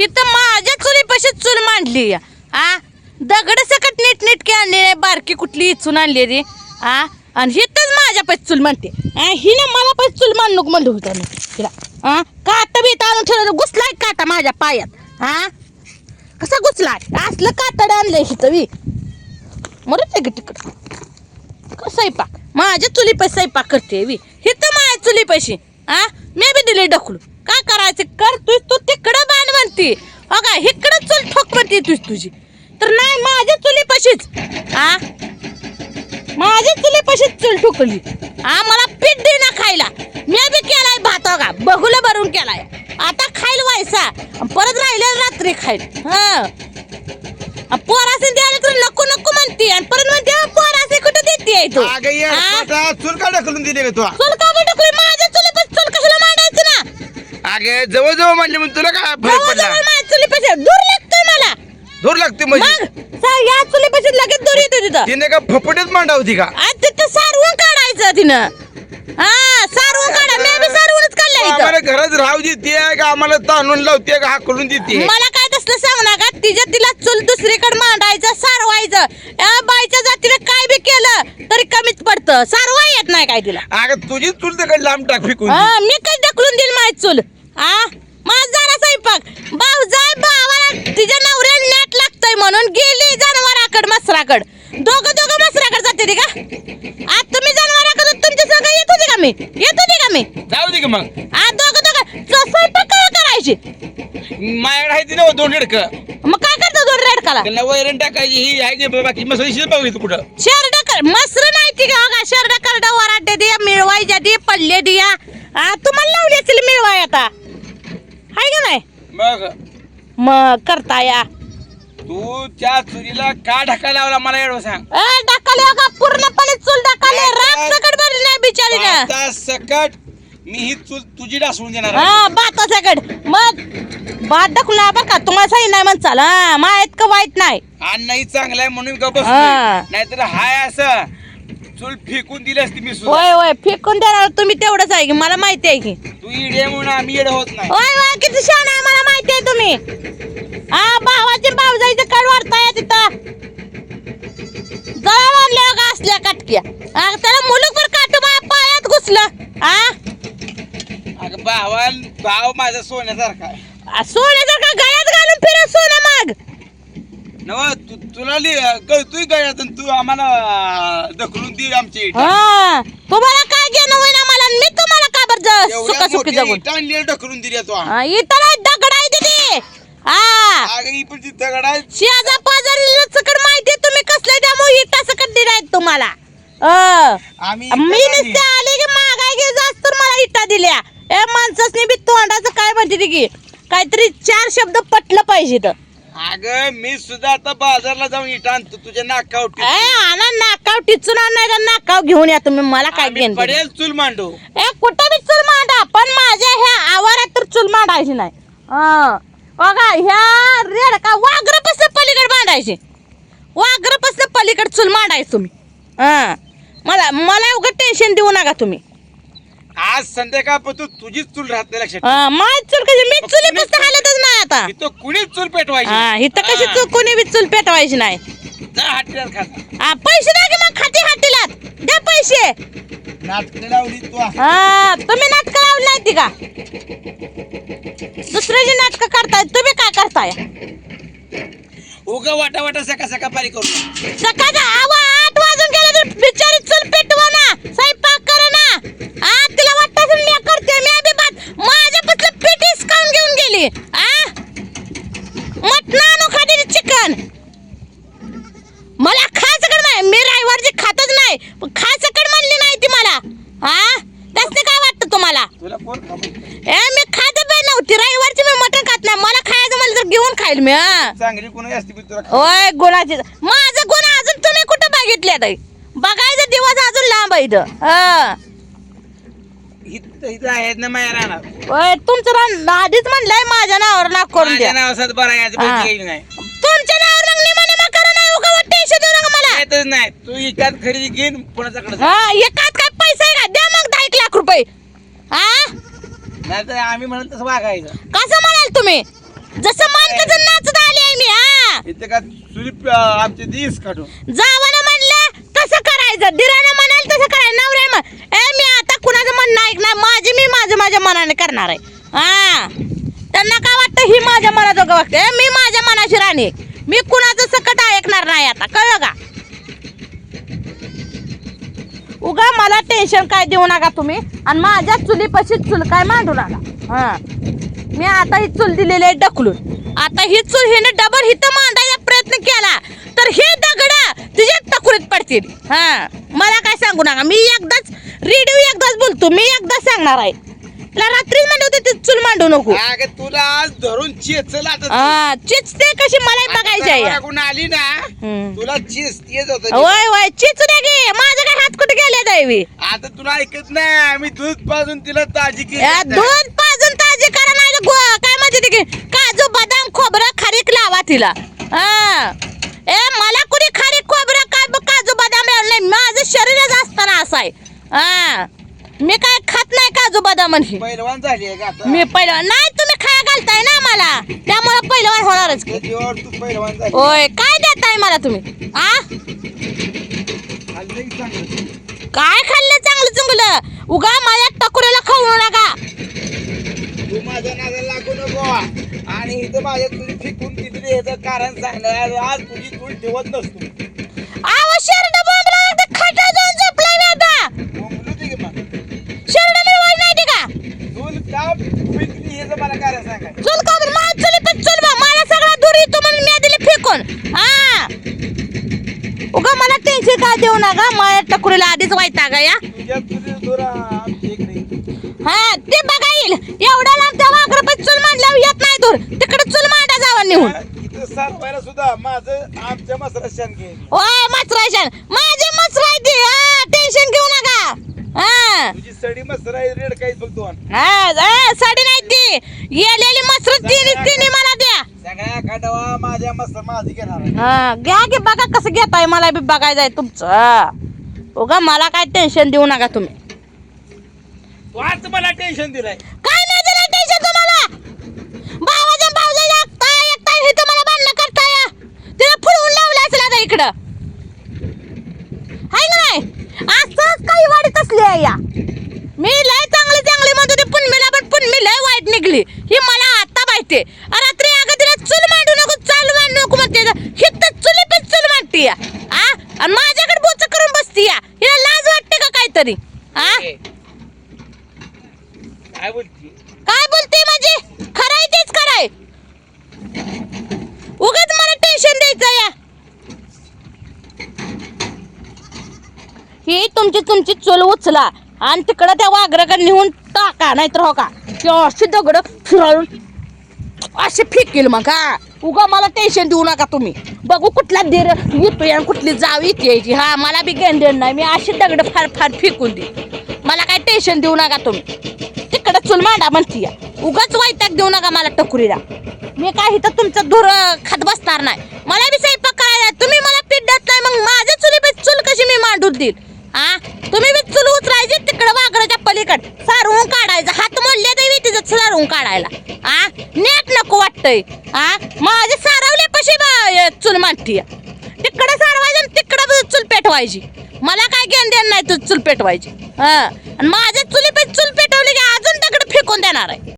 इथं माझ्या चुलीपाशी चूल मांडली. आ? दगड सकट नीट नीट आणली नाही बारकी कुठली इचून आणली रे आ? आणि हिथंच माझ्या पैसे चूल मांडते. आ, हिनं मला पैसे चूल मांडणूक म्हणलं होतं मी तिला आ? काटा बीत आणून ठेवलं घुसलाय काटा माझ्या पायात. हा कसा घुसलाय? असलं कातड आणलंय हिथं बी. मरत आहे की तिकडं? स्वयंपाक? माझ्या चुली पैसे स्वयंपाक करते वी हे तर माझ्या चुली पैसे हा मी बी दिले ढकलू काय करायचं? कर तू तू तिकडं म्हणती? का इकडं चूल ठोक म्हणते तुझ तुझी. तर नाही माझ्या चुली पशीच हा माझ्या चुली पशीच चूल ठोकली. हा मला पीठ दे ना खायला. मी बी केलाय भात का बघूला भरून केलाय. आता खाईल व्हायचा परत राहिले रात्री खाईल. हा. पोरासे द्यायला तर नको नको म्हणते. आणि परत म्हणते "अ, पोरासे कुठं देते तू? अगं ये हा? आता चूल का ढकलून दिली तू चूल का बी टाकली माझ्या चुली पण चूल कशाला मांडायचं ना अगे जवळ जवळ म्हणले म्हणून तुला काय फरक पडला? जवळ माझ्या चुली पैसे दूर लागतोय मला. दूर लागते म्हणजे? मग सा- या चुली पैसे लगेच दूर येतो तिथं. तिने का फपटेच मांडा होती का? आज तिथं सारवून काढायचं तिनं. हा सारवून काढा. मी बी सारवूनच काढलं आम्हाला इथं. घरात राहू देते का? आम्हाला ताणून लावते का? हाकलून देते मला काय तसलं सांग ना का तिच्या तिला चूल दुसरीकडे मांडायचं सारवायचं. या बाईच्या जातीने काय बी केलं तरी कमीच पडतं. सारवा येत नाही काय तिला. अगं तुझी चूल तिकडे लांब टाक फेकून हा मी काय ढकलून देईल माझी चूल? हा माझ झाला स्वयंपाक. भाऊ जाय भावाला तिच्या नवऱ्याला नेट लागतंय म्हणून गेली जनावराकड मसराकड. दोघं दोघं मसराकड जाते ती का? आज तुम्ही जनावराकड तुमच्या संग येत होती का मी? येत होती का मी? जाऊ दे की मग. आज दोघं दोघं. च- स्वयंपाक काय करायची? माझ्याकडे आहे ती ना दोन रेडक मग काय करतो दोन रेडकाला? त्यांना वैरण टाकायची ही आहे की बाकी मसाली बघितलं कुठं. शेरडा कर मसर नाही ती का का शेरडा करडा वराटे दिया मिळवायच्या दे पडले दिया. हा तुम्हाला लावली असेल मिळवाय आता. मग? मग करता या. तू त्या चुलीला का ढका लावला मला एवढं सांग. टाकाले हो का? पूर्णपणे चूल टाकाले राग सकट भरली नाही बिचारीनं आता सकट. मी ही चूल तुझी डासवून देणार आहे. हा बाता सकट. मग बात दाखवला बरं का. तुम्हाला सही नाही म्हणचाल हा. मा इतकं वाईट नाही? अण्णाही चांगला आहे म्हणून गप हा. नाहीतर हाय असं. चूल फेकून दिली असती मी सुद्धा. होय होय फेकून देणार तुम्ही तेवढंच आहे की मला माहिती आहे की. तू इडे म्हणून आम्ही इडे होत नाही. होय होय किती छान आहे मला माहिती आहे तुम्ही. हा भावाचे भावजाईचं कड वाढताय तिथं. जळा मारल्या का असल्या काटक्या. त्याला मुलूकवर काटू माझ्या पायात घुसलं. हा अगं भावा भाव माझा सोन्यासारखा आहे. सोन्यासारखं गळ्यात घालून फिरत सोनं मग नव तू तुला कळतोय आणि तू आम्हाला ढकलून दे आमची. हा तुम्हाला काय घेणं मला मी तुम्हाला का बरं जगून? ढकलून दिली तू दगड आहे तिथे. अगं पण ती दगड आहे. शेजा पाजारीला सकट माहिती तुम्ही कसले त्यामुळे इटा दिलाय तुम्हाला. आम्ही मी नुसते. आले की मागाय घे जास्त तर मला इटा दिल्या. ए माणसासनी बी तोंडाचं काय म्हणते की? काहीतरी चार शब्द पटलं पाहिजे तर अगं मी सुद्धा आता बाजारला जाऊन इटा आणतो. तुझ्या नाकावटी ए आणा नाकाव टिचून आण नाही तर नाकाव घेऊन या तुम्ही. मला काय आम्ही घेऊन पडेल चूल मांडू. ए कुठं बी चूल मांडा पण माझ्या ह्या आवारात तर चूल मांडायची नाही. बघा ह्या रेड का वाघरापासून पलीकडे मांडायची. वाघरापासून पलीकडे चूल मांडायची तुम्ही. हा. मला मला एवढं टेन्शन देऊ नका तुम्ही. आज संध्याकाळपासून तुझीच चूल राहत नाही लक्षात हा, माझी चूल कशी? मी चुलीपासून हालतच नाही आता. ठेव. इथं कुणीच चूल पेटवायची हा इथं कशी. चूल कोणी बी चूल पेटवायची नाही. जा हाटीवर खाता हा, पैसे द्या की मग खाती हातीलात द्या पैसे. नाटकं लावली तू. हा तुम्ही नाटक लावली नाही ती का? दुसऱ्याची नाटक करताय तुम्ही काय करताय? उगा वाटा वाटा सका सका पारी करू सकाळचा आवा आठ वाजून गेले तर बिचारी चूल पेटवा ना स्वयंपाक करा ना आ तिला वाटतं असेल मी करते मी बी बात माझ्या पतलं पीठ हिसकावून घेऊन गेली आ मटण आणू खाते चिकन मला खासकड नाही मी रविवारची खातच नाही पण खासकड म्हणली नाही ती मला हा त्यासने काय वाटतं तुम्हाला तुला कोण खाऊ ए मी खात पण नव्हती रविवारची मी मटण खात नाही मला खायचं म्हणलं खाईल मी हा? चांगली कोणी असते तुला ओय गुणाचे माझं गुण अजून तुम्ही कुठं बघितले ताई बघायचं दिवस अजून लांब आहे इथं हा. इथं इथं आहेत ना माया राहणार ओय तुमचं रान आधीच म्हणलंय माझ्या नावावर नाक करून द्या माझ्या नावासात बरं आहे याचं हा. पैसे येईल नाही. तुमच्या नावावर लागले म्हणे मग करा नाही उगा टेन्शन देऊ नका मला. येतच नाही. तू इकात खरेदी घेईन कोणाच्याकडे जा. हा एकात काय पैसे आहे का? द्या मग दहा एक लाख रुपये. हा? नाहीतर आम्ही म्हणत तसं वागायचं. कसं म्हणाल तुम्ही? जसं मान कसं नाचत आली आहे मी हा. इथे का तुझी प- आमची दिस काढून. जावानं म्हणलं तसं करायचं. दिरानं म्हणाल तसं करायचं. नवरे म्हण ए मी आता कुणाचं म्हणणं ऐकणार. माझी मी माझं माझ्या मनाने करणार आहे. हा. त्यांना काय वाटतं? ही माझ्या मनाजोगं वागते. ए, मी माझ्या मनाशी राणी. मी कुणाचं सकट ऐकणार नाही आता. कळलं का? उगा मला टेन्शन काय देऊ नका तुम्ही. आणि माझ्या चुलीपाशी चूल काय मांडू नका. हा. मी आता ही चूल दिलेली आहे ढकलून. आता ही चूल हिने डबल हिथं मांडायचा प्रयत्न केला. तर हे दगड तुझ्या टकुरीत पडतील. हा मला काय सांगू नका. मी एकदाच रेडिओ एकदाच बोलतो. मी एकदाच सांगणार आहे. तिला रात्रीच म्हणले होते ती चूल मांडू नको. अगं तुला आज धरून चेचल आता हा चिचते कशी? मला बघायची आहे. कोण आली ना? हम्म. तुला चीज येत होत वय वय चिचू द्या गे. माझं काय हात कुठे गेले दैवी? आता तुला ऐकत नाही. आम्ही दूध पाजून तिला ताजी केली दूध पाजून काय म्हणते ते काजू बदाम खोबरं खारीक लावा तिला. हा. ए मला कुणी खारीक खोबरं काय काजू बदाम लावलं नाही माझं शरीरच असताना असं आहे. हा. मी काय खात नाही काजू बदाम पैलवान मी पहिलं नाही तुम्ही खाया घालताय ना मला. त्यामुळे पहिलं होणारच की. पैलवान होय काय देताय मला तुम्ही? आ. काय खाल्लं चांगलं चुंगलं उगा माझ्या टकुऱ्याला खाऊ नका तू माझ्या नादाला लागू नको आणि इथं माझ्या तुझी फिकून तिथे याचं कारण सांगणार आज तुझी चूल ठेवत नसतो. आवा शर्ट बांधला एकदा खाटा जाऊन झोपलाय मी आता. बोंबलू दे की मग. शर्ट मिळवाय नाही ते का? चूल का फिकली मला कारण सांगाय चुल का बरं? माझ चुली पण चुल बा मला सगळा दूर येतो म्हणून मी दिली फेकून. हा. उगा मला टेन्शन काय देऊ नका? माझ्या टकुरीला आधीच वाईटा गा या. तुझ्या तुझी दोरा आमच्या इकडे हा ते बघा येईल. एवढ्या लांब त्या वाघर पण चुल मांडल्यावर येत नाही दूर. तिकडे चुल मांडा जावा निघून इथं सुद्धा माझं आमच्या मसरा शान घे. ओय मचरायशन माझे मचराय ते टेन्शन घेऊ नका. हा तुझी सडी मसरा रेड काहीच बघतो हा हा, साडी नाही ती. येलेली मसर तिने तिने मला द्या. सगळ्या खाटावा माझ्या मसर माझी घेणार आहे. हा घ्या की बघा कसं घेताय मला बी बघायचं आहे तुमचं. हा. उगा मला काय टेन्शन देऊ नका तुम्ही. तू आज मला टेन्शन दिलंय नाही दिलं टेन्शन तुम्हाला भावाच्या भावजाच्या काय एक ताई हे तुम्हाला बांधणं करताय या. तिला फुलवून लावलं असेल आता इकडं हाय ना नाही असंच काही वाढत असली आहे या. मी लय चांगली चांगली म्हणत होते पुन्मीला पण पुन्मी लय वाईट निघली. ही मला आता माहिती रात्री अगं तिला चूल मांडू नको चाल मांडू नको म्हणते. ही तर चुली पण चूल मांडते या आ? आणि माझ्याकडे बोच करून बसती या हिला लाज वाटते का काहीतरी आ ए, काय बोलती काय बोलते म्हणजे खराय तेच खराय उगाच मला टेन्शन द्यायचं या ही तुमची तुमची चूल उचला आणि तिकडं त्या वाघराकडे नेऊन टाका नाहीतर हो का? ते अशी दगड फिरवून असे फेकील मग का उगा मला टेन्शन देऊ नका तुम्ही. बघू कुठला देर येतोय आणि कुठली जाव येते यायची हा मला बी घेण नाही. मी अशी दगड फार फार फेकून दे मला काय टेन्शन देऊ नका तुम्ही. तिकडं चूल मांडा म्हणती या. उगाच वैताग देऊ नका मला टकुरीला. मी काय इथं तुमचं धुर खात बसणार नाही. मला बी स्वयंपाक करायला तुम्ही मला पीठ देत नाही मग माझ्या चुली बी चूल कशी मी मांडून देईल आ? तुम्ही बी चूल उचरायची तिकडं वाघराच्या पलीकड. सारवून काढायचं. हात मोडले तरी तिचं सारवून काढायला. आ? नेट नको वाटतंय. आ? माझे सारवले कशी बा- चूल मांडती? तिकडं सारवायचं आणि तिकडं चुल पेटवायची. मला काय घेण देण नाही तू चूल पेटवायची. हा. आणि माझ्या चुली पे चूल पेटवली की अजून दगड फेकून देणार आहे.